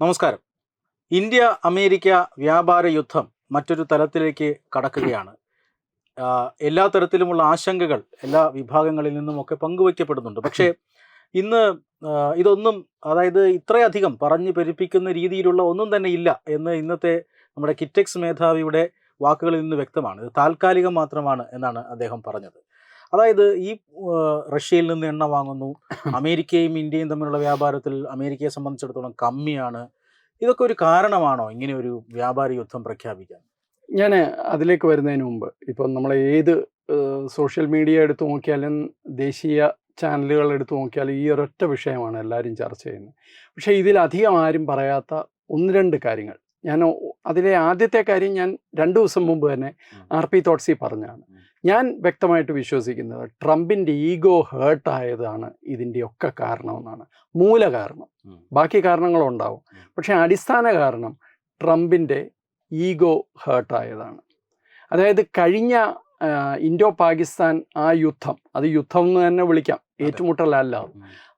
നമസ്കാരം. India America വ്യാപാര യുദ്ധം മറ്റൊരു തലത്തിലേക്ക് കടക്കുകയാണ്. എല്ലാ തരത്തിലുമുള്ള ആശങ്കകൾ എല്ലാ വിഭാഗങ്ങളിൽ നിന്നുമൊക്കെ പങ്കുവയ്ക്കപ്പെടുന്നുണ്ട്. പക്ഷേ ഇന്ന് ഇതൊന്നും അതായത് ഇത്രയധികം പറഞ്ഞു പെരുപ്പിക്കുന്ന രീതിയിലുള്ള ഒന്നും തന്നെ ഇല്ല എന്ന് ഇന്നത്തെ നമ്മുടെ കിറ്റെക്സ് മേധാവിയുടെ വാക്കുകളിൽ നിന്ന് വ്യക്തമാണ്. ഇത് താൽക്കാലികം മാത്രമാണ് എന്നാണ് അദ്ദേഹം പറഞ്ഞത്. അതായത് ഈ റഷ്യയിൽ നിന്ന് എണ്ണ വാങ്ങുന്നു അമേരിക്കയും ഇന്ത്യയും തമ്മിലുള്ള വ്യാപാരത്തിൽ അമേരിക്കയെ സംബന്ധിച്ചിടത്തോളം കമ്മിയാണ്. ഇതൊക്കെ ഒരു കാരണമാണോ ഇങ്ങനെ ഒരു വ്യാപാര യുദ്ധം പ്രഖ്യാപിക്കാൻ? ഞാൻ അതിലേക്ക് വരുന്നതിന് മുമ്പ് ഇപ്പം നമ്മൾ ഏത് സോഷ്യൽ മീഡിയ എടുത്തു നോക്കിയാലും ദേശീയ ചാനലുകൾ എടുത്തു നോക്കിയാലും ഈ ഒരൊറ്റ വിഷയമാണ് എല്ലാവരും ചർച്ച ചെയ്യുന്നത്. പക്ഷേ ഇതിലധികം ആരും പറയാത്ത ഒന്ന് രണ്ട് കാര്യങ്ങൾ. ഞാൻ അതിലെ ആദ്യത്തെ കാര്യം ഞാൻ രണ്ടു ദിവസം മുമ്പ് തന്നെ. ആർ പി തോട്ട്സി പറഞ്ഞാണ് ഞാൻ വ്യക്തമായിട്ട് വിശ്വസിക്കുന്നത് ട്രംപിന്റെ ഈഗോ ഹേർട്ടായതാണ് ഇതിന്റെയൊക്കെ കാരണമെന്നാണ്. മൂല കാരണം. ബാക്കി കാരണങ്ങളുണ്ടാവും. പക്ഷെ അടിസ്ഥാന കാരണം ട്രംപിന്റെ ഈഗോ ഹേർട്ടായതാണ്. അതായത് കഴിഞ്ഞ ഇന്തോ ഇൻഡോ പാകിസ്ഥാൻ ആ യുദ്ധം അത് യുദ്ധം എന്ന് തന്നെ വിളിക്കാം ഏറ്റുമുട്ടലല്ലാതെ.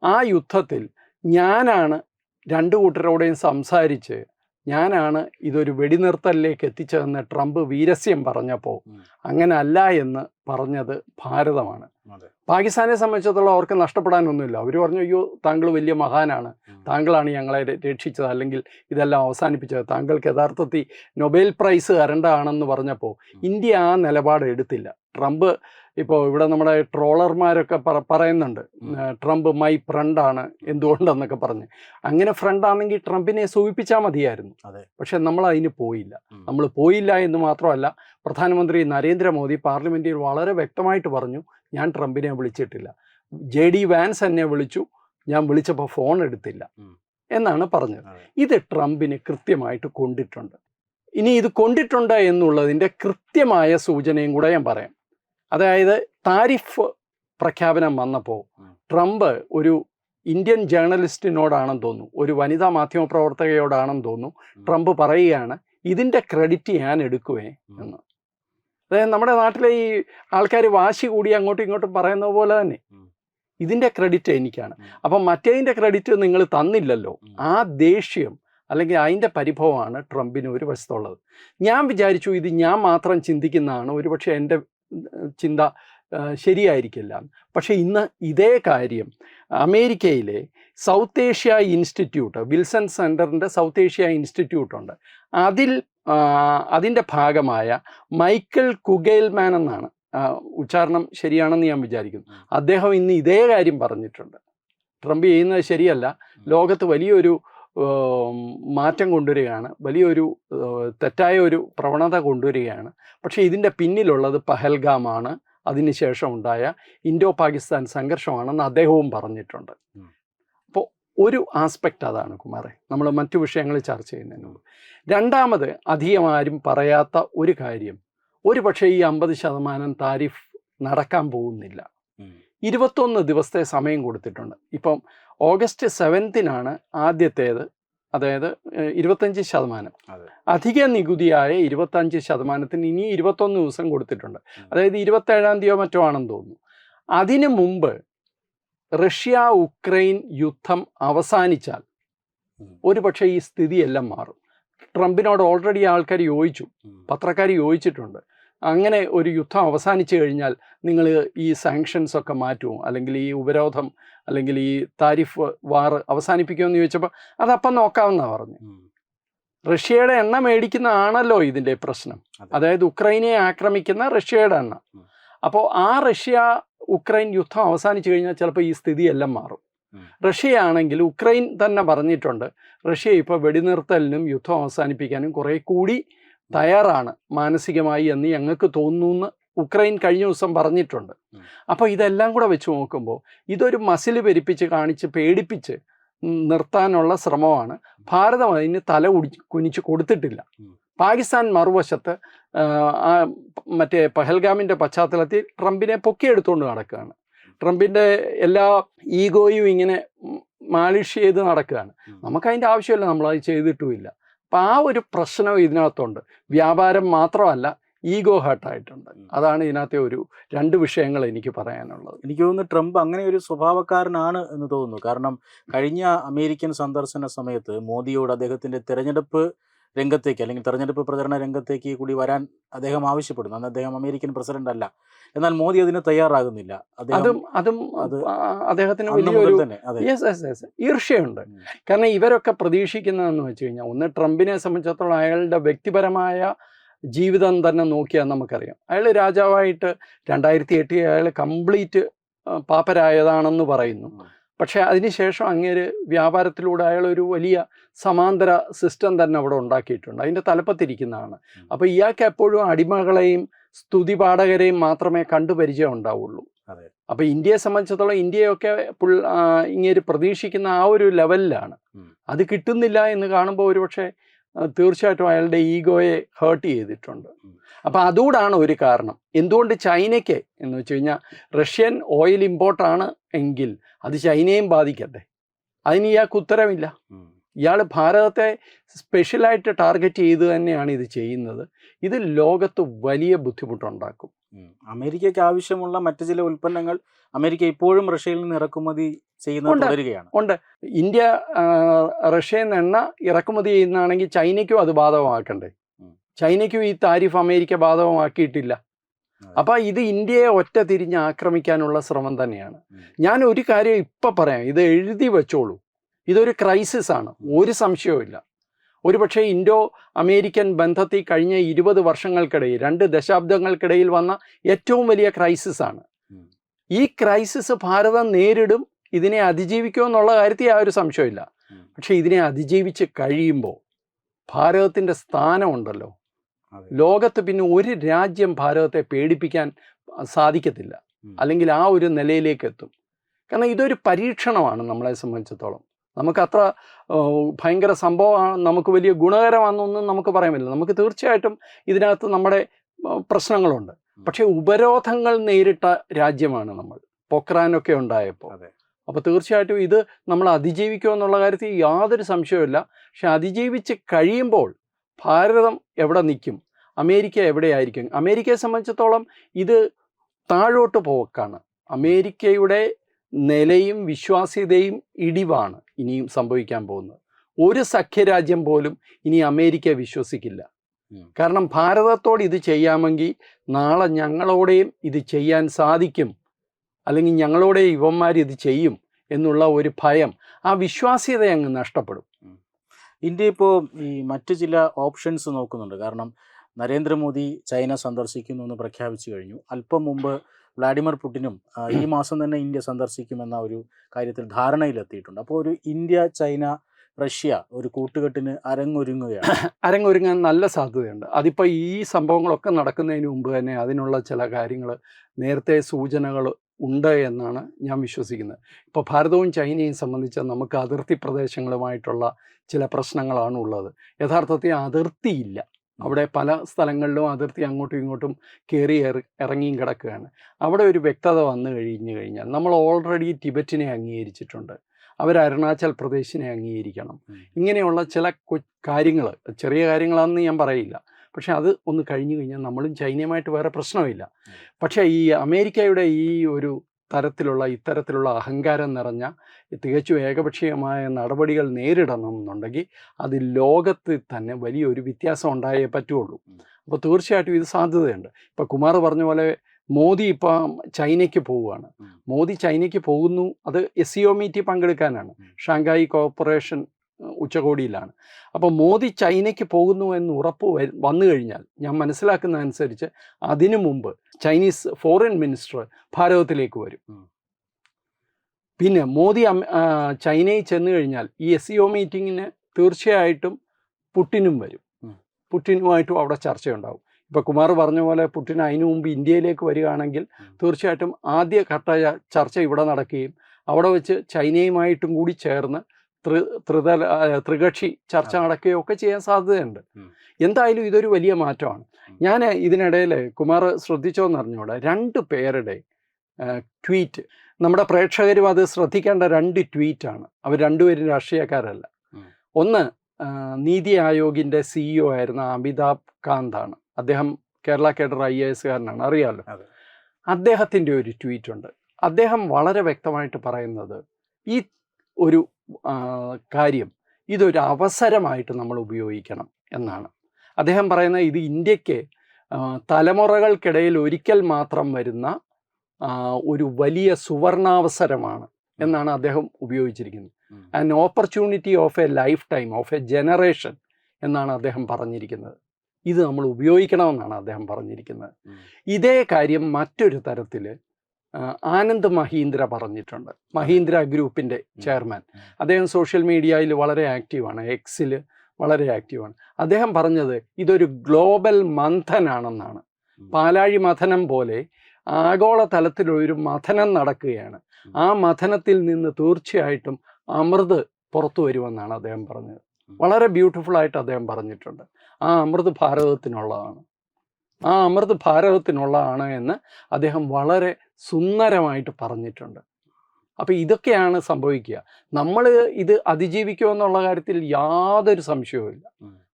ആ യുദ്ധത്തിൽ ഞാനാണ് രണ്ട് കൂട്ടരോടെയും സംസാരിച്ച് ഞാനാണ് ഇതൊരു വെടിനിർത്തലിലേക്ക് എത്തിച്ചതെന്ന് ട്രംപ് വീരസ്യം പറഞ്ഞപ്പോൾ. അങ്ങനെ അല്ല എന്ന് പറഞ്ഞത് ഭാരതമാണ്. പാകിസ്ഥാനെ സംബന്ധിച്ചിടത്തോളം അവർക്ക് നഷ്ടപ്പെടാനൊന്നുമില്ല. അവർ പറഞ്ഞു അയ്യോ താങ്കൾ വലിയ മഹാനാണ്. താങ്കളാണ് ഞങ്ങളെ രക്ഷിച്ചത്. അല്ലെങ്കിൽ ഇതെല്ലാം അവസാനിപ്പിച്ചത്. താങ്കൾക്ക് യഥാർത്ഥത്തിൽ നൊബേൽ പ്രൈസ് തരേണ്ടതാണെന്ന് പറഞ്ഞപ്പോൾ ഇന്ത്യ ആ നിലപാട് എടുത്തില്ല. ട്രംപ് ഇപ്പോൾ ഇവിടെ നമ്മുടെ ട്രോളർമാരൊക്കെ പറ- പറയുന്നുണ്ട് ട്രംപ് മൈ ഫ്രണ്ടാണ് എന്തുകൊണ്ടെന്നൊക്കെ പറഞ്ഞ്. അങ്ങനെ ഫ്രണ്ടാണെങ്കിൽ ട്രംപിനെ സൂചിപ്പിച്ചാൽ മതിയായിരുന്നു. പക്ഷെ നമ്മൾ അതിന് പോയില്ല. നമ്മൾ പോയില്ല എന്ന് മാത്രമല്ല പ്രധാനമന്ത്രി നരേന്ദ്രമോദി പാർലമെന്റിൽ വളരെ വ്യക്തമായിട്ട് പറഞ്ഞു ഞാൻ ട്രംപിനെ വിളിച്ചിട്ടില്ല. ജെ ഡി വാൻസ് എന്നെ വിളിച്ചു ഞാൻ വിളിച്ചപ്പോൾ ഫോൺ എടുത്തില്ല. എന്നാണ് പറഞ്ഞത്. ഇത് ട്രംപിന് കൃത്യമായിട്ട് കൊണ്ടിട്ടുണ്ട്. ഇനി ഇത് കൊണ്ടിട്ടുണ്ട് എന്നുള്ളതിന്റെ കൃത്യമായ സൂചനയും കൂടെ ഞാൻ പറയാം. അതായത് താരിഫ് പ്രഖ്യാപനം വന്നപ്പോൾ. ട്രംപ് ഒരു ഇന്ത്യൻ ജേർണലിസ്റ്റിനോടാണെന്ന് തോന്നുന്നു. ഒരു വനിതാ മാധ്യമപ്രവർത്തകയോടാണെന്ന് തോന്നുന്നു. ട്രംപ് പറയുകയാണ് ഇതിന്റെ ക്രെഡിറ്റ് ഞാൻ എടുക്കുവേ എന്ന്. അതായത് നമ്മുടെ നാട്ടിലെ ഈ ആൾക്കാർ വാശി കൂടി അങ്ങോട്ടും ഇങ്ങോട്ടും പറയുന്ന പോലെ തന്നെ. ഇതിന്റെ ക്രെഡിറ്റ് എനിക്കാണ്. അപ്പം മറ്റേതിന്റെ ക്രെഡിറ്റ് നിങ്ങൾ തന്നില്ലല്ലോ. ആ ദേഷ്യം അല്ലെങ്കിൽ അതിന്റെ പരിഭവമാണ് ട്രംപിന് ഒരു വശത്തുള്ളത്. ഞാൻ വിചാരിച്ചു ഇത് ഞാൻ മാത്രം ചിന്തിക്കുന്നതാണ്. ഒരുപക്ഷെ എന്റെ ചിന്ത ശരിയായിരിക്കില്ല. പക്ഷേ ഇന്ന് ഇതേ കാര്യം അമേരിക്കയിലെ സൗത്ത് ഏഷ്യ ഇൻസ്റ്റിറ്റ്യൂട്ട് വിൽസൺ സെന്ററിന്റെ സൗത്ത് ഏഷ്യ ഇൻസ്റ്റിറ്റ്യൂട്ട് ഉണ്ട് അതിൽ അതിന്റെ ഭാഗമായ മൈക്കിൾ കുഗേൽമാൻ എന്നാണ്. ഉച്ചാരണം ശരിയാണെന്ന് ഞാൻ വിചാരിക്കുന്നു. അദ്ദേഹം ഇന്ന് ഇതേ കാര്യം പറഞ്ഞിട്ടുണ്ട്. ട്രംപ് ചെയ്യുന്നത് ശരിയല്ല. ലോകത്ത് വലിയൊരു മാറ്റം കൊണ്ടുവരികയാണ്. വലിയൊരു തെറ്റായ ഒരു പ്രവണത കൊണ്ടുവരികയാണ്. പക്ഷേ ഇതിന്റെ പിന്നിലുള്ളത് പഹൽഗാമാണ്. അതിനുശേഷം ഉണ്ടായ ഇൻഡോ പാകിസ്ഥാൻ സംഘർഷമാണെന്ന് അദ്ദേഹവും പറഞ്ഞിട്ടുണ്ട്. അപ്പോൾ ഒരു ആസ്പെക്റ്റ് അതാണ് കുമാറെ. നമ്മൾ മറ്റു വിഷയങ്ങൾ ചർച്ച ചെയ്യുന്നതിന് മുമ്പ്. രണ്ടാമത് അധികം ആരും പറയാത്ത ഒരു കാര്യം. ഒരു പക്ഷേ ഈ അമ്പത് ശതമാനം താരിഫ് നടക്കാൻ പോകുന്നില്ല. ഇരുപത്തൊന്ന് ദിവസത്തെ സമയം കൊടുത്തിട്ടുണ്ട്. ഇപ്പം ഓഗസ്റ്റ് സെവൻത്തിനാണ് ആദ്യത്തേത്. അതായത് ഇരുപത്തഞ്ച് ശതമാനം. അധിക നികുതിയായ ഇരുപത്തഞ്ച് ശതമാനത്തിന് ഇനി ഇരുപത്തൊന്ന് ദിവസം കൊടുത്തിട്ടുണ്ട്. അതായത് ഇരുപത്തേഴാം തീയതിയോ മറ്റോ ആണെന്ന് തോന്നുന്നു. അതിനു മുമ്പ് റഷ്യ ഉക്രൈൻ യുദ്ധം അവസാനിച്ചാൽ. ഒരുപക്ഷെ ഈ സ്ഥിതിയെല്ലാം മാറും. ട്രംപിനോട് ഓൾറെഡി ആൾക്കാർ യോജിച്ചു. പത്രക്കാർ യോജിച്ചിട്ടുണ്ട്. അങ്ങനെ ഒരു യുദ്ധം അവസാനിച്ചു കഴിഞ്ഞാൽ നിങ്ങൾ ഈ സാങ്ഷൻസ് ഒക്കെ മാറ്റുമോ? അല്ലെങ്കിൽ ഈ ഉപരോധം അല്ലെങ്കിൽ ഈ താരിഫ് വാർ അവസാനിപ്പിക്കുമെന്ന് ചോദിച്ചപ്പോൾ അതപ്പം നോക്കാമെന്നാണ് പറഞ്ഞു. റഷ്യയുടെ എണ്ണ മേടിക്കുന്ന ആണല്ലോ ഇതിന്റെ പ്രശ്നം. അതായത് ഉക്രൈനെ ആക്രമിക്കുന്ന റഷ്യയുടെ എണ്ണ. അപ്പോൾ ആ റഷ്യ ഉക്രൈൻ യുദ്ധം അവസാനിച്ചു കഴിഞ്ഞാൽ ചിലപ്പോൾ ഈ സ്ഥിതിയെല്ലാം മാറും. റഷ്യ റഷ്യയാണെങ്കിൽ ഉക്രൈൻ തന്നെ പറഞ്ഞിട്ടുണ്ട് റഷ്യ ഇപ്പോൾ വെടിനിർത്തലിനും യുദ്ധം അവസാനിപ്പിക്കാനും കുറേ കൂടി തയ്യാറാണ് മാനസികമായി എന്ന് ഞങ്ങൾക്ക് തോന്നുന്നു. ഉക്രൈൻ കഴിഞ്ഞ ദിവസം പറഞ്ഞിട്ടുണ്ട്. അപ്പോൾ ഇതെല്ലാം കൂടെ വെച്ച് നോക്കുമ്പോൾ ഇതൊരു മസിൽ പെരിപ്പിച്ച് കാണിച്ച് പേടിപ്പിച്ച് നിർത്താനുള്ള ശ്രമമാണ്. ഭാരതം അതിന് തല കുടി കുനിച്ച് കൊടുത്തിട്ടില്ല. പാകിസ്ഥാൻ മറുവശത്ത് മറ്റേ പഹൽഗാമിന്റെ പശ്ചാത്തലത്തിൽ ട്രംപിനെ പൊക്കിയെടുത്തുകൊണ്ട് നടക്കുകയാണ്. ട്രംപിന്റെ എല്ലാ ഈഗോയും ഇങ്ങനെ മാലിഷ് ചെയ്ത് നടക്കുകയാണ്. നമുക്കതിന്റെ ആവശ്യമില്ല. നമ്മളത് ചെയ്തിട്ടുമില്ല. അപ്പം ആ ഒരു പ്രശ്നം ഇതിനകത്തുണ്ട്. വ്യാപാരം മാത്രമല്ല ഈഗോ ഹർട്ടായിട്ടുണ്ട്. ആയിട്ടുണ്ട് അതാണ് ഇതിനകത്തെ ഒരു രണ്ട് വിഷയങ്ങൾ എനിക്ക് പറയാനുള്ളത്. എനിക്ക് തോന്നുന്നു ട്രംപ് അങ്ങനെ ഒരു സ്വഭാവക്കാരനാണ് എന്ന് തോന്നുന്നു. കാരണം കഴിഞ്ഞ അമേരിക്കൻ സന്ദർശന സമയത്ത് മോദിയോട് അദ്ദേഹത്തിന്റെ തെരഞ്ഞെടുപ്പ് രംഗത്തേക്ക് അല്ലെങ്കിൽ തെരഞ്ഞെടുപ്പ് പ്രചരണ രംഗത്തേക്ക് കൂടി വരാൻ അദ്ദേഹം ആവശ്യപ്പെടുന്നു. അന്ന് അദ്ദേഹം അമേരിക്കൻ പ്രസിഡന്റ് അല്ല. എന്നാൽ മോദി അതിന് തയ്യാറാകുന്നില്ല. അതും അദ്ദേഹത്തിന് വലിയൊരു കാരണം ഇവരൊക്കെ പ്രതീക്ഷിക്കുന്നതെന്ന് വെച്ച് കഴിഞ്ഞാൽ ഒന്ന് ട്രംപിനെ സംബന്ധിച്ചിടത്തോളം അയാളുടെ വ്യക്തിപരമായ ജീവിതം തന്നെ നോക്കിയാൽ നമുക്കറിയാം. അയാൾ രാജാവായിട്ട് രണ്ടായിരത്തി എട്ടിൽ അയാൾ കംപ്ലീറ്റ് പാപ്പരായതാണെന്ന് പറയുന്നു. പക്ഷേ അതിനുശേഷം അങ്ങേര് വ്യാപാരത്തിലൂടെ അയാൾ ഒരു വലിയ സമാന്തര സിസ്റ്റം തന്നെ അവിടെ ഉണ്ടാക്കിയിട്ടുണ്ട് അതിന്റെ തലപ്പത്തിരിക്കുന്നതാണ്. അപ്പോൾ ഇയാൾക്ക് എപ്പോഴും അടിമകളെയും സ്തുതി പാഠകരെയും മാത്രമേ കണ്ടു പരിചയം ഉണ്ടാവുള്ളൂ അതെ. അപ്പോൾ ഇന്ത്യയെ സംബന്ധിച്ചിടത്തോളം ഇന്ത്യയൊക്കെ ഇങ്ങേര് പ്രതീക്ഷിക്കുന്ന ആ ഒരു ലെവലിലാണ് അത് കിട്ടുന്നില്ല എന്ന് കാണുമ്പോൾ ഒരുപക്ഷെ തീർച്ചയായിട്ടും അയാളുടെ ഈഗോയെ ഹേർട്ട് ചെയ്തിട്ടുണ്ട്. അപ്പോൾ അതുകൂടാണ് ഒരു കാരണം. എന്തുകൊണ്ട് ചൈനയ്ക്ക് എന്ന് വെച്ച് കഴിഞ്ഞാൽ റഷ്യൻ ഓയിൽ ഇമ്പോർട്ടാണ് എങ്കിൽ അത് ചൈനയും ബാധിക്കട്ടെ. അതിന് ഇയാൾക്ക് ഉത്തരവില്ല ഇയാൾ ഭാരതത്തെ സ്പെഷ്യലായിട്ട് ടാർഗറ്റ് ചെയ്ത് തന്നെയാണ് ഇത് ചെയ്യുന്നത്. ഇത് ലോകത്ത് വലിയ ബുദ്ധിമുട്ടുണ്ടാക്കും. അമേരിക്കയ്ക്ക് ആവശ്യമുള്ള മറ്റു ചില ഉൽപ്പന്നങ്ങൾ അമേരിക്ക ഇപ്പോഴും റഷ്യയിൽ നിന്ന് ഇറക്കുമതി. തുടരുകയാണ്. ഉണ്ട്. ഇന്ത്യ റഷ്യയിൽ നിന്ന് എണ്ണ ഇറക്കുമതി ചെയ്യുന്നതാണെങ്കിൽ ചൈനയ്ക്കും അത് ബാധകമാക്കണ്ടേ. ചൈനയ്ക്കും ഈ താരിഫ് അമേരിക്ക ബാധകമാക്കിയിട്ടില്ല. അപ്പൊ ഇത് ഇന്ത്യയെ ഒറ്റ തിരിഞ്ഞ് ആക്രമിക്കാനുള്ള ശ്രമം തന്നെയാണ്. ഞാൻ ഒരു കാര്യം ഇപ്പൊ പറയാം. ഇത് എഴുതി വെച്ചോളൂ. ഇതൊരു ക്രൈസിസ് ആണ് ഒരു സംശയവുമില്ല. ഒരുപക്ഷെ ഇൻഡോ അമേരിക്കൻ ബന്ധത്തിൽ കഴിഞ്ഞ ഇരുപത് വർഷങ്ങൾക്കിടയിൽ രണ്ട് ദശാബ്ദങ്ങൾക്കിടയിൽ വന്ന ഏറ്റവും വലിയ ക്രൈസിസ് ആണ് ഈ ക്രൈസിസ് ഭാരതം നേരിടും ഇതിനെ അതിജീവിക്കുമോ എന്നുള്ള കാര്യത്തിൽ ആ ഒരു സംശയമില്ല പക്ഷേ ഇതിനെ അതിജീവിച്ച് കഴിയുമ്പോൾ ഭാരതത്തിന്റെ സ്ഥാനമുണ്ടല്ലോ. ലോകത്ത് പിന്നെ ഒരു രാജ്യം ഭാരതത്തെ പേടിപ്പിക്കാൻ സാധിക്കത്തില്ല. അല്ലെങ്കിൽ ആ ഒരു നിലയിലേക്ക് എത്തും കാരണം ഇതൊരു പരീക്ഷണമാണ് നമ്മളെ സംബന്ധിച്ചിടത്തോളം. നമുക്ക് അത്ര ആ, ഭയങ്കര സംഭവമാണ് നമുക്ക് വലിയ ഗുണകരമാണെന്നൊന്നും നമുക്ക് പറയാൻ പറ്റില്ല. നമുക്ക് തീർച്ചയായിട്ടും ഇതിനകത്ത് നമ്മുടെ പ്രശ്നങ്ങളുണ്ട്. പക്ഷേ ഉപരോധങ്ങൾ നേരിട്ട രാജ്യമാണ് നമ്മൾ. പൊക്രാനൊക്കെ ഉണ്ടായപ്പോൾ. അപ്പോൾ തീർച്ചയായിട്ടും ഇത് നമ്മൾ അതിജീവിക്കുമോ എന്നുള്ള കാര്യത്തിൽ യാതൊരു സംശയവുമില്ല. പക്ഷെ അതിജീവിച്ച് കഴിയുമ്പോൾ ഭാരതം എവിടെ നിൽക്കും? അമേരിക്ക എവിടെയായിരിക്കും? അമേരിക്കയെ സംബന്ധിച്ചിടത്തോളം ഇത് താഴോട്ട് പോക്കാണ്. അമേരിക്കയുടെ നിലയും വിശ്വാസ്യതയും ഇടിവാണ് ഇനിയും സംഭവിക്കാൻ പോകുന്നത്. ഒരു സഖ്യരാജ്യം പോലും ഇനി അമേരിക്ക വിശ്വസിക്കില്ല. കാരണം ഭാരതത്തോട് ഇത് ചെയ്യാമെങ്കിൽ നാളെ ഞങ്ങളോടെയും ഇത് ചെയ്യാൻ സാധിക്കും. അല്ലെങ്കിൽ ഞങ്ങളോടെ ഇവന്മാർ ഇത് ചെയ്യും എന്നുള്ള ഒരു ഭയം ആ വിശ്വാസ്യത അങ്ങ് നഷ്ടപ്പെടും. ഇന്ത്യ ഇപ്പോൾ ഈ മറ്റു ചില ഓപ്ഷൻസ് നോക്കുന്നുണ്ട്. കാരണം നരേന്ദ്രമോദി ചൈന സന്ദർശിക്കുന്നു എന്ന് പ്രഖ്യാപിച്ചു കഴിഞ്ഞു. അല്പം മുമ്പ് വ്ളാഡിമിർ പുടിനും ഈ മാസം തന്നെ ഇന്ത്യ സന്ദർശിക്കുമെന്ന ഒരു കാര്യത്തിൽ ധാരണയിലെത്തിയിട്ടുണ്ട്. അപ്പോൾ ഒരു ഇന്ത്യ ചൈന റഷ്യ ഒരു കൂട്ടുകെട്ടിന് അരങ്ങൊരുങ്ങുകയാണ്. അരങ്ങൊരുങ്ങാൻ നല്ല സാധ്യതയുണ്ട്. അതിപ്പോൾ ഈ സംഭവങ്ങളൊക്കെ നടക്കുന്നതിന് മുമ്പ് തന്നെ അതിനുള്ള ചില കാര്യങ്ങൾ നേരത്തെ സൂചനകൾ ഉണ്ട് എന്നാണ് ഞാൻ വിശ്വസിക്കുന്നത്. ഇപ്പോൾ ഭാരതവും ചൈനയും സംബന്ധിച്ച് നമുക്ക് അതിർത്തി പ്രദേശങ്ങളുമായിട്ടുള്ള ചില പ്രശ്നങ്ങളാണ് ഉള്ളത്. യഥാർത്ഥത്തിൽ അതിർത്തിയില്ല. അവിടെ പല സ്ഥലങ്ങളിലും അതിർത്തി അങ്ങോട്ടും ഇങ്ങോട്ടും കയറി ഇറ- ഇറങ്ങിയും കിടക്കുകയാണ്. അവിടെ ഒരു വ്യക്തത വന്നു കഴിഞ്ഞു കഴിഞ്ഞാൽ നമ്മൾ ഓൾറെഡി ടിബറ്റിനെ അംഗീകരിച്ചിട്ടുണ്ട്. അവർ അരുണാചൽ പ്രദേശിനെ അംഗീകരിക്കണം. ഇങ്ങനെയുള്ള ചില കാര്യങ്ങൾ ചെറിയ കാര്യങ്ങളാണെന്ന് ഞാൻ പറയില്ല. പക്ഷെ അത് ഒന്ന് കഴിഞ്ഞു കഴിഞ്ഞാൽ നമ്മളും ചൈനയുമായിട്ട് വേറെ പ്രശ്നമില്ല. പക്ഷേ ഈ അമേരിക്കയുടെ ഈ ഒരു തരത്തിലുള്ള ഇത്തരത്തിലുള്ള അഹങ്കാരം നിറഞ്ഞ തികച്ചും ഏകപക്ഷീയമായ നടപടികൾ നേരിടണം എന്നുണ്ടെങ്കിൽ അത് ലോകത്ത് തന്നെ വലിയൊരു വ്യത്യാസം ഉണ്ടായേ പറ്റുള്ളൂ. അപ്പോൾ തീർച്ചയായിട്ടും ഇത് സാധ്യതയുണ്ട്. ഇപ്പോൾ കുമാർ പറഞ്ഞ പോലെ മോദി ഇപ്പം ചൈനയ്ക്ക് പോവുകയാണ്. മോദി ചൈനയ്ക്ക് പോകുന്നു. അത് എസ് സി ഒ മീറ്റിൽ പങ്കെടുക്കാനാണ്. ഷാങ്കായി കോർപ്പറേഷൻ ഉച്ചകോടിയിലാണ്. അപ്പോൾ മോദി ചൈനയ്ക്ക് പോകുന്നു എന്ന് ഉറപ്പ് വന്നു കഴിഞ്ഞാൽ ഞാൻ മനസ്സിലാക്കുന്ന അനുസരിച്ച് അതിനു മുമ്പ് ചൈനീസ് ഫോറിൻ മിനിസ്റ്റർ ഭാരതത്തിലേക്ക് വരും. പിന്നെ മോദി ചൈനയിൽ ചെന്ന് കഴിഞ്ഞാൽ ഈ എസ് സി ഒ മീറ്റിങ്ങിന് തീർച്ചയായിട്ടും പുട്ടിനും വരും. പുട്ടിനുമായിട്ടും അവിടെ ചർച്ചയുണ്ടാവും. ഇപ്പോൾ കുമാർ പറഞ്ഞ പോലെ പുട്ടിൻ അതിനു മുമ്പ് ഇന്ത്യയിലേക്ക് വരികയാണെങ്കിൽ തീർച്ചയായിട്ടും ആദ്യ ഘട്ട ചർച്ച ഇവിടെ നടക്കുകയും അവിടെ വെച്ച് ചൈനയുമായിട്ടും കൂടി ചേർന്ന് ത്രിതല ത്രികക്ഷി ചർച്ച അതെ. നടക്കുകയോ ഒക്കെ ചെയ്യാൻ സാധ്യതയുണ്ട്. എന്തായാലും ഇതൊരു വലിയ മാറ്റമാണ്. ഞാൻ ഇതിനിടയിൽ കുമാർ ശ്രദ്ധിച്ചോന്ന് അറിഞ്ഞൂടെ. രണ്ട് പേരുടെ ട്വീറ്റ്. നമ്മുടെ പ്രേക്ഷകരും അത് ശ്രദ്ധിക്കേണ്ട രണ്ട് ട്വീറ്റാണ്. അവർ രണ്ടുപേരും രാഷ്ട്രീയക്കാരല്ല. ഒന്ന് നീതി ആയോഗിന്റെ സിഇഒ ആയിരുന്ന അമിതാഭ് കാന്ത് ആണ് അദ്ദേഹം കേരള കേഡർ ഐ എ എസ്കാരനാണ് അറിയാമല്ലോ. അദ്ദേഹത്തിന്റെ ഒരു ട്വീറ്റ് ഉണ്ട് അദ്ദേഹം വളരെ വ്യക്തമായിട്ട് പറയുന്നത് ഈ ഒരു കാര്യം. ഇതൊരു അവസരമായിട്ട് നമ്മൾ ഉപയോഗിക്കണം എന്നാണ്. അദ്ദേഹം പറയുന്ന ഇത് ഇന്ത്യയ്ക്ക് തലമുറകൾക്കിടയിൽ ഒരിക്കൽ മാത്രം വരുന്ന ഒരു വലിയ സുവർണാവസരമാണ് എന്നാണ് അദ്ദേഹം ഉപയോഗിച്ചിരിക്കുന്നത്. And an opportunity of a lifetime of a generation എന്നാണ് അദ്ദേഹം പറഞ്ഞിരിക്കുന്നത്. ഇത് നമ്മൾ ഉപയോഗിക്കണമെന്നാണ് അദ്ദേഹം പറഞ്ഞിരിക്കുന്നത്. ഇതേ കാര്യം മറ്റൊരു തരത്തിൽ ആനന്ദ് മഹീന്ദ്ര പറഞ്ഞിട്ടുണ്ട്. മഹീന്ദ്ര ഗ്രൂപ്പിന്റെ ചെയർമാൻ. അദ്ദേഹം സോഷ്യൽ മീഡിയയിൽ വളരെ ആക്റ്റീവാണ്. എക്സിൽ വളരെ ആക്റ്റീവാണ്. അദ്ദേഹം പറഞ്ഞത് ഇതൊരു ഗ്ലോബൽ മന്ഥനാണെന്നാണ്. പാലാഴി മഥനം പോലെ ആഗോള തലത്തിലൊരു മഥനം നടക്കുകയാണ്. ആ മഥനത്തിൽ നിന്ന് തീർച്ചയായിട്ടും അമൃത് പുറത്തു വരുമെന്നാണ് അദ്ദേഹം പറഞ്ഞത്. വളരെ ബ്യൂട്ടിഫുൾ ആയിട്ട് അദ്ദേഹം പറഞ്ഞിട്ടുണ്ട്. ആ അമൃത് ഭാരതത്തിനുള്ളതാണ്. ആ അമൃത് ഭാരതത്തിനുള്ളതാണ് എന്ന് അദ്ദേഹം വളരെ സുന്ദരമായിട്ട് പറഞ്ഞിട്ടുണ്ട്. അപ്പോൾ ഇതൊക്കെയാണ് സംഭവിക്കുക. നമ്മൾ ഇത് അതിജീവിക്കുമെന്നുള്ള കാര്യത്തിൽ യാതൊരു സംശയവുമില്ല.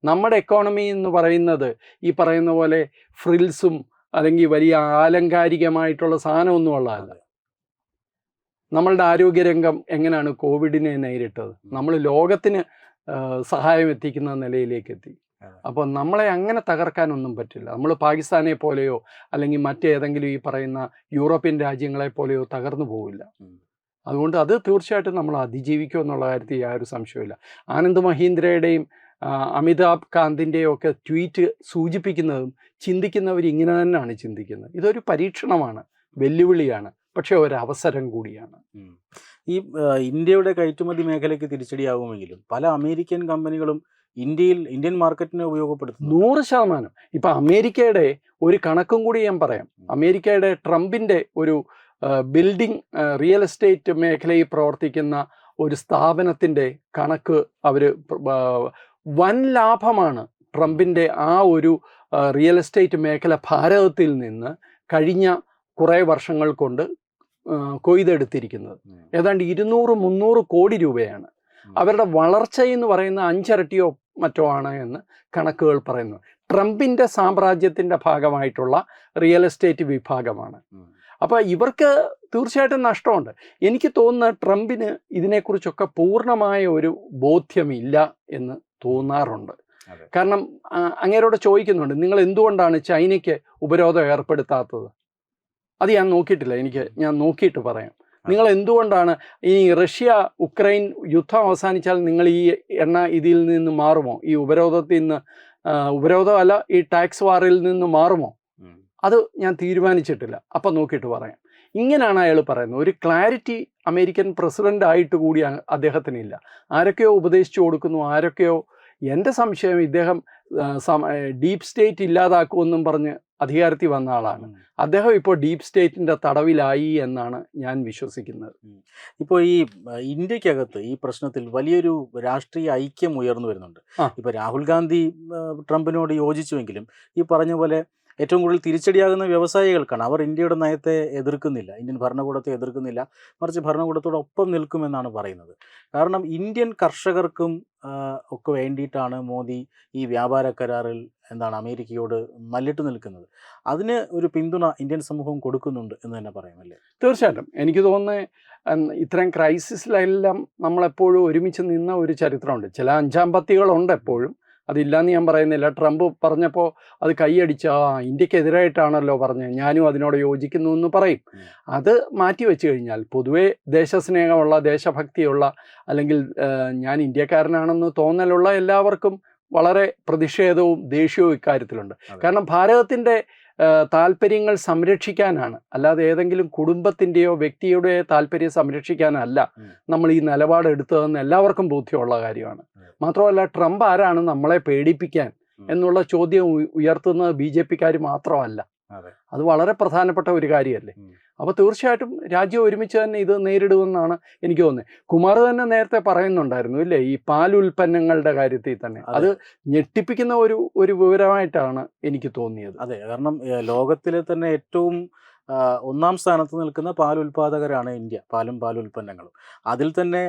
നമ്മുടെ എക്കോണമി എന്ന് പറയുന്നത് ഈ പറയുന്ന പോലെ ഫ്രിൽസും അല്ലെങ്കിൽ വലിയ ആലങ്കാരികമായിട്ടുള്ള സാധനമൊന്നും ഉള്ളതല്ല. നമ്മളുടെ ആരോഗ്യരംഗം എങ്ങനെയാണ് കോവിഡിനെ നേരിട്ടത്? നമ്മൾ ലോകത്തിന് സഹായം എത്തിക്കുന്ന നിലയിലേക്ക് എത്തി. അപ്പോൾ നമ്മളെ അങ്ങനെ തകർക്കാനൊന്നും പറ്റില്ല. നമ്മൾ പാകിസ്ഥാനെ പോലെയോ അല്ലെങ്കിൽ മറ്റേതെങ്കിലും ഈ പറയുന്ന യൂറോപ്യൻ രാജ്യങ്ങളെ പോലെയോ തകർന്നു പോവില്ല. അതുകൊണ്ട് അത് തീർച്ചയായിട്ടും നമ്മൾ അതിജീവിക്കും എന്നുള്ള കാര്യത്തിൽ യാതൊരു സംശയമില്ല ആനന്ദ് മഹീന്ദ്രയുടെയും അമിതാഭ് കാന്തിന്റെയും ഒക്കെ ട്വീറ്റ് സൂചിപ്പിക്കുന്നതും ചിന്തിക്കുന്നവർ ഇങ്ങനെ തന്നെയാണ് ചിന്തിക്കുന്നത്. ഇതൊരു പരീക്ഷണമാണ് വെല്ലുവിളിയാണ് പക്ഷേ ഒരവസരം കൂടിയാണ്. ഈ ഇന്ത്യയുടെ കയറ്റുമതി മേഖലയ്ക്ക് തിരിച്ചടിയാകുമെങ്കിലും പല അമേരിക്കൻ കമ്പനികളും ഇന്ത്യയിൽ ഇന്ത്യൻ മാർക്കറ്റിനെ ഉപയോഗപ്പെടുത്തും നൂറ് ശതമാനം. ഇപ്പം അമേരിക്കയുടെ ഒരു കണക്കും കൂടി ഞാൻ പറയാം. അമേരിക്കയുടെ ട്രംപിന്റെ ഒരു ബിൽഡിംഗ് റിയൽ എസ്റ്റേറ്റ് മേഖലയിൽ പ്രവർത്തിക്കുന്ന ഒരു സ്ഥാപനത്തിന്റെ കണക്ക് അവർ വൻ ലാഭമാണ് ട്രംപിന്റെ ആ ഒരു റിയൽ എസ്റ്റേറ്റ് മേഖല ഭാരതത്തിൽ നിന്ന് കഴിഞ്ഞ കുറേ വർഷങ്ങൾ കൊണ്ട് കൊയ്തെടുത്തിരിക്കുന്നത്. ഏതാണ്ട് ഇരുന്നൂറ് മുന്നൂറ് കോടി രൂപയാണ്. അവരുടെ വളർച്ച എന്ന് പറയുന്ന അഞ്ചിരട്ടിയോ മറ്റോ ആണ് എന്ന് കണക്കുകൾ പറയുന്നു. ട്രംപിന്റെ സാമ്രാജ്യത്തിന്റെ ഭാഗമായിട്ടുള്ള റിയൽ എസ്റ്റേറ്റ് വിഭാഗമാണ്. അപ്പോൾ ഇവർക്ക് തീർച്ചയായിട്ടും നഷ്ടമുണ്ട്. എനിക്ക് തോന്നുന്നത് ട്രംപിന് ഇതിനെക്കുറിച്ചൊക്കെ പൂർണമായ ഒരു ബോധ്യമില്ല എന്ന് തോന്നാറുണ്ട്. കാരണം അങ്ങേരോട് ചോദിക്കുന്നുണ്ട് നിങ്ങൾ എന്തുകൊണ്ടാണ് ചൈനയ്ക്ക് ഉപരോധം ഏർപ്പെടുത്താത്തത്? അത് ഞാൻ നോക്കിയിട്ടില്ല. എനിക്ക് ഞാൻ നോക്കിയിട്ട് പറയാം. നിങ്ങൾ എന്തുകൊണ്ടാണ് ഈ റഷ്യ ഉക്രൈൻ യുദ്ധം അവസാനിച്ചാൽ നിങ്ങൾ ഈ എണ്ണ ഇതിൽ നിന്ന് മാറുമോ? ഈ ഉപരോധത്തിൽ നിന്ന് ഉപരോധമല്ല ഈ ടാക്സ് വാറിൽ നിന്ന് മാറുമോ? അത് ഞാൻ തീരുമാനിച്ചിട്ടില്ല. അപ്പം നോക്കിയിട്ട് പറയാം. ഇങ്ങനെയാണ് അയാൾ പറയുന്നത്. ഒരു ക്ലാരിറ്റി അമേരിക്കൻ പ്രസിഡന്റ് ആയിട്ട് കൂടി അദ്ദേഹത്തിന് ഇല്ല. ആരൊക്കെയോ ഉപദേശിച്ചു കൊടുക്കുന്നു ആരൊക്കെയോ എന്റെ സംശയം ഇദ്ദേഹം ഡീപ്പ് സ്റ്റേറ്റ് ഇല്ലാതാക്കുമെന്നും പറഞ്ഞ് അധികാരത്തിൽ വന്ന ആളാണ്. അദ്ദേഹം ഇപ്പോൾ ഡീപ്പ് സ്റ്റേറ്റിന്റെ തടവിലായി എന്നാണ് ഞാൻ വിശ്വസിക്കുന്നത്. ഇപ്പോൾ ഈ ഇന്ത്യക്കകത്ത് ഈ പ്രശ്നത്തിൽ വലിയൊരു രാഷ്ട്രീയ ഐക്യം ഉയർന്നു വരുന്നുണ്ട്. ഇപ്പോൾ രാഹുൽ ഗാന്ധി ട്രംപിനോട് യോജിച്ചുവെങ്കിലും ഈ പറഞ്ഞ പോലെ ഏറ്റവും കൂടുതൽ തിരിച്ചടിയാകുന്ന വ്യവസായികൾക്കാണ്. അവർ ഇന്ത്യയുടെ നയത്തെ എതിർക്കുന്നില്ല ഇന്ത്യൻ ഭരണകൂടത്തെ എതിർക്കുന്നില്ല മറിച്ച് ഭരണകൂടത്തോടൊപ്പം നിൽക്കുമെന്നാണ് പറയുന്നത്. കാരണം ഇന്ത്യൻ കർഷകർക്കും ഒക്കെ വേണ്ടിയിട്ടാണ് മോദി ഈ വ്യാപാര കരാറിൽ എന്താണ് അമേരിക്കയോട് മല്ലിട്ട് നിൽക്കുന്നത്. അതിന് ഒരു പിന്തുണ ഇന്ത്യൻ സമൂഹം കൊടുക്കുന്നുണ്ട് എന്ന് തന്നെ പറയുമല്ലേ തീർച്ചയായിട്ടും. എനിക്ക് തോന്നുന്നത് ഇത്തരം ക്രൈസിസിലെല്ലാം നമ്മളെപ്പോഴും ഒരുമിച്ച് നിന്ന ഒരു ചരിത്രമുണ്ട്. ചില അഞ്ചാം പത്തികളുണ്ട് എപ്പോഴും. അതില്ലാന്ന് ഞാൻ പറയുന്നില്ല. ട്രംപ് പറഞ്ഞപ്പോൾ അത് കൈയടിച്ച ആ ഇന്ത്യക്കെതിരായിട്ടാണല്ലോ പറഞ്ഞത്. ഞാനും അതിനോട് യോജിക്കുന്നു എന്ന് പറയും. അത് മാറ്റി വെച്ച് കഴിഞ്ഞാൽ പൊതുവേ ദേശസ്നേഹമുള്ള ദേശഭക്തിയുള്ള അല്ലെങ്കിൽ ഞാൻ ഇന്ത്യക്കാരനാണെന്ന് തോന്നലുള്ള എല്ലാവർക്കും വളരെ പ്രതിഷേധവും ദേഷ്യവും ഇക്കാര്യത്തിലുണ്ട്. കാരണം ഭാരതത്തിന്റെ താല്പര്യങ്ങൾ സംരക്ഷിക്കാനാണ്. അല്ലാതെ ഏതെങ്കിലും കുടുംബത്തിന്റെയോ വ്യക്തിയുടെയോ താല്പര്യം സംരക്ഷിക്കാനല്ല നമ്മൾ ഈ നിലപാട് എടുത്തതെന്ന് എല്ലാവർക്കും ബോധ്യമുള്ള കാര്യമാണ്. മാത്രമല്ല ട്രംപ് ആരാണ് നമ്മളെ പേടിപ്പിക്കാൻ എന്നുള്ള ചോദ്യം ഉയർത്തുന്നത് ബി ജെ പിക്കാർ മാത്രമല്ല. അതെ. വളരെ പ്രധാനപ്പെട്ട ഒരു കാര്യമല്ലേ. അപ്പൊ അപ്പോൾ തീർച്ചയായിട്ടും രാജ്യം ഒരുമിച്ച് തന്നെ ഇത് നേരിടുമെന്നാണ് എനിക്ക് തോന്നുന്നത്. കുമാർ തന്നെ നേരത്തെ പറയുന്നുണ്ടായിരുന്നു ഇല്ലേ ഈ പാൽ ഉൽപ്പന്നങ്ങളുടെ കാര്യത്തിൽ തന്നെ. അത്. ഞെട്ടിപ്പിക്കുന്ന ഒരു ഒരു വിവരമായിട്ടാണ് എനിക്ക് തോന്നിയത്. അതെ കാരണം ലോകത്തിലെ തന്നെ ഏറ്റവും ഒന്നാം സ്ഥാനത്ത് നിൽക്കുന്ന പാൽ ഉൽപ്പാദകരാണ് ഇന്ത്യ പാലും പാൽ ഉൽപ്പന്നങ്ങളും. അതിൽ തന്നെ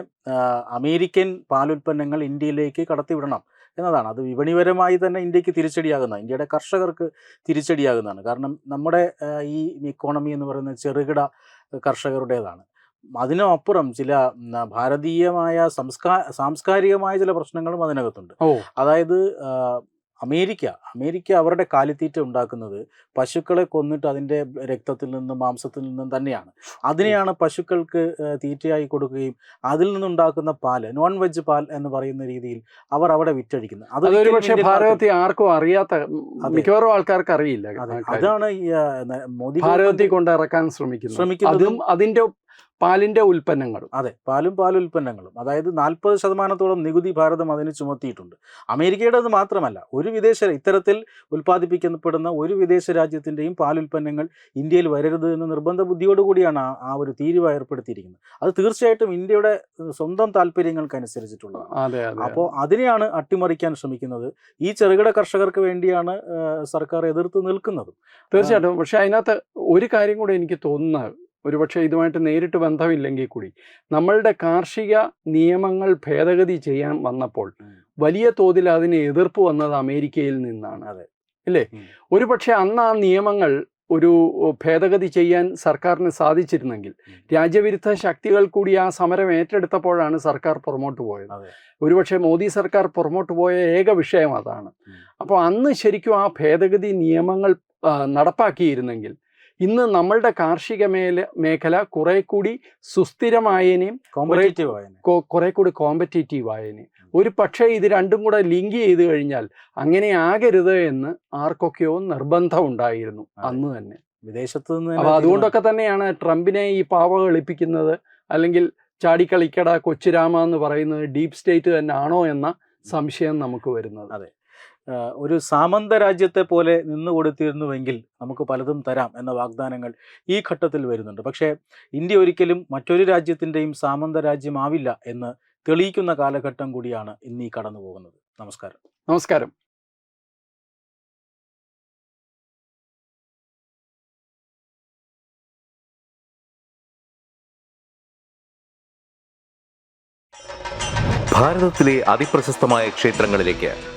അമേരിക്കൻ പാൽ ഉൽപ്പന്നങ്ങൾ ഇന്ത്യയിലേക്ക് കടത്തിവിടണം എന്നതാണ്. അത് വിപണിപരമായി തന്നെ ഇന്ത്യയ്ക്ക് തിരിച്ചടിയാകുന്ന ഇന്ത്യയുടെ കർഷകർക്ക് തിരിച്ചടിയാകുന്നതാണ്. കാരണം നമ്മുടെ ഈ ഇക്കോണമി എന്ന് പറയുന്നത് ചെറുകിട കർഷകരുടേതാണ്. അതിനപ്പുറം ചില ഭാരതീയമായ സംസ്കാ സാംസ്കാരികമായ ചില പ്രശ്നങ്ങളും അതിനകത്തുണ്ട്. അതായത് അമേരിക്ക അമേരിക്ക അവരുടെ കാലിത്തീറ്റ ഉണ്ടാക്കുന്നത് പശുക്കളെ കൊന്നിട്ട് അതിന്റെ രക്തത്തിൽ നിന്നും മാംസത്തിൽ നിന്നും തന്നെയാണ്. അതിനെയാണ് പശുക്കൾക്ക് തീറ്റയായി കൊടുക്കുകയും അതിൽ നിന്നുണ്ടാക്കുന്ന പാൽ നോൺ വെജ് പാൽ എന്ന് പറയുന്ന രീതിയിൽ അവർ അവിടെ വിറ്റഴിക്കുന്നത് അത് അതൊരു പക്ഷേ ഭാരതത്തിൽ ആർക്കും അറിയാത്ത. മിക്കവാറും ആൾക്കാർക്ക് അറിയില്ല. അതാണ് മോദി ഭാരതത്തിൽ കൊണ്ടിറക്കാൻ കൊണ്ട് ഇറക്കാൻ ശ്രമിക്കുന്നത്. ശ്രമിക്കുന്നതും. അതും അതിന്റെ പാലിന്റെ ഉൽപ്പന്നങ്ങളും. അതെ പാലും പാലുൽപ്പന്നങ്ങളും. അതായത് നാൽപ്പത് ശതമാനത്തോളം നികുതി ഭാരതം അതിന് ചുമത്തിയിട്ടുണ്ട്. അമേരിക്കയുടേത് മാത്രമല്ല ഒരു വിദേശ ഇത്തരത്തിൽ ഉൽപ്പാദിപ്പിക്കപ്പെടുന്ന ഒരു വിദേശ രാജ്യത്തിന്റെയും പാലുൽപ്പന്നങ്ങൾ ഇന്ത്യയിൽ വരരുത് എന്ന നിർബന്ധ ബുദ്ധിയോടുകൂടിയാണ് ആ ആ ഒരു തീരുവ ഏർപ്പെടുത്തിയിരിക്കുന്നത്. അത് തീർച്ചയായിട്ടും ഇന്ത്യയുടെ സ്വന്തം താല്പര്യങ്ങൾക്കനുസരിച്ചിട്ടുള്ളതാണ്. അതെ അതെ അപ്പോൾ അതിനെയാണ് അട്ടിമറിക്കാൻ ശ്രമിക്കുന്നത്. ഈ ചെറുകിട കർഷകർക്ക് വേണ്ടിയാണ് സർക്കാർ എതിർത്ത് നിൽക്കുന്നത്. തീർച്ചയായിട്ടും. പക്ഷേ അതിനകത്ത് ഒരു കാര്യം കൂടെ എനിക്ക് തോന്നുന്നത്. ഒരുപക്ഷെ ഇതുമായിട്ട് നേരിട്ട് ബന്ധമില്ലെങ്കിൽ കൂടി. നമ്മളുടെ കാർഷിക നിയമങ്ങൾ ഭേദഗതി ചെയ്യാൻ വന്നപ്പോൾ വലിയ തോതിൽ അതിന് എതിർപ്പ് വന്നത് അമേരിക്കയിൽ നിന്നാണ്. അതെ. അല്ലേ. ഒരുപക്ഷെ അന്ന് ആ നിയമങ്ങൾ ഒരു ഭേദഗതി ചെയ്യാൻ സർക്കാരിന് സാധിച്ചിരുന്നെങ്കിൽ രാജ്യവിരുദ്ധ ശക്തികൾ കൂടി ആ സമരം ഏറ്റെടുത്തപ്പോഴാണ് സർക്കാർ പുറമോട്ട് പോയത്. ഒരുപക്ഷെ മോദി സർക്കാർ പുറമോട്ട് പോയ ഏക വിഷയം അതാണ്. അപ്പോൾ അന്ന് ശരിക്കും ആ ഭേദഗതി നിയമങ്ങൾ നടപ്പാക്കിയിരുന്നെങ്കിൽ ഇന്ന് നമ്മളുടെ കാർഷിക മേല മേഖല കുറെ കൂടി സുസ്ഥിരമായതിനെയും കുറെ കൂടി കോമ്പറ്റേറ്റീവ് ആയനെ ഒരു പക്ഷേ ഇത് രണ്ടും കൂടെ ലിങ്ക് ചെയ്ത് കഴിഞ്ഞാൽ അങ്ങനെ ആകരുത് എന്ന് ആർക്കൊക്കെയോ നിർബന്ധം ഉണ്ടായിരുന്നു. അന്ന് തന്നെ വിദേശത്ത് നിന്ന് അപ്പൊ അതുകൊണ്ടൊക്കെ തന്നെയാണ് ട്രംപിനെ ഈ പാവ കളിപ്പിക്കുന്നത് അല്ലെങ്കിൽ ചാടിക്കളിക്കട കൊച്ചുരാമ എന്ന് പറയുന്നത് ഡീപ് സ്റ്റേറ്റ് തന്നെ ആണോ എന്ന സംശയം നമുക്ക് വരുന്നത് അതെ. ഒരു സാമന്ത രാജ്യത്തെ പോലെ നിന്നു കൊടുത്തിരുന്നുവെങ്കിൽ നമുക്ക് പലതും തരാം എന്ന വാഗ്ദാനങ്ങൾ ഈ ഘട്ടത്തിൽ വരുന്നുണ്ട്. പക്ഷേ ഇന്ത്യ ഒരിക്കലും മറ്റൊരു രാജ്യത്തിന്റെയും സാമന്ത രാജ്യമാവില്ല എന്ന് തെളിയിക്കുന്ന കാലഘട്ടം കൂടിയാണ് ഇന്ന് ഈ കടന്നു പോകുന്നത്. നമസ്കാരം. നമസ്കാരം. ഭാരതത്തിലെ അതിപ്രശസ്തമായ ക്ഷേത്രങ്ങളിലേക്ക്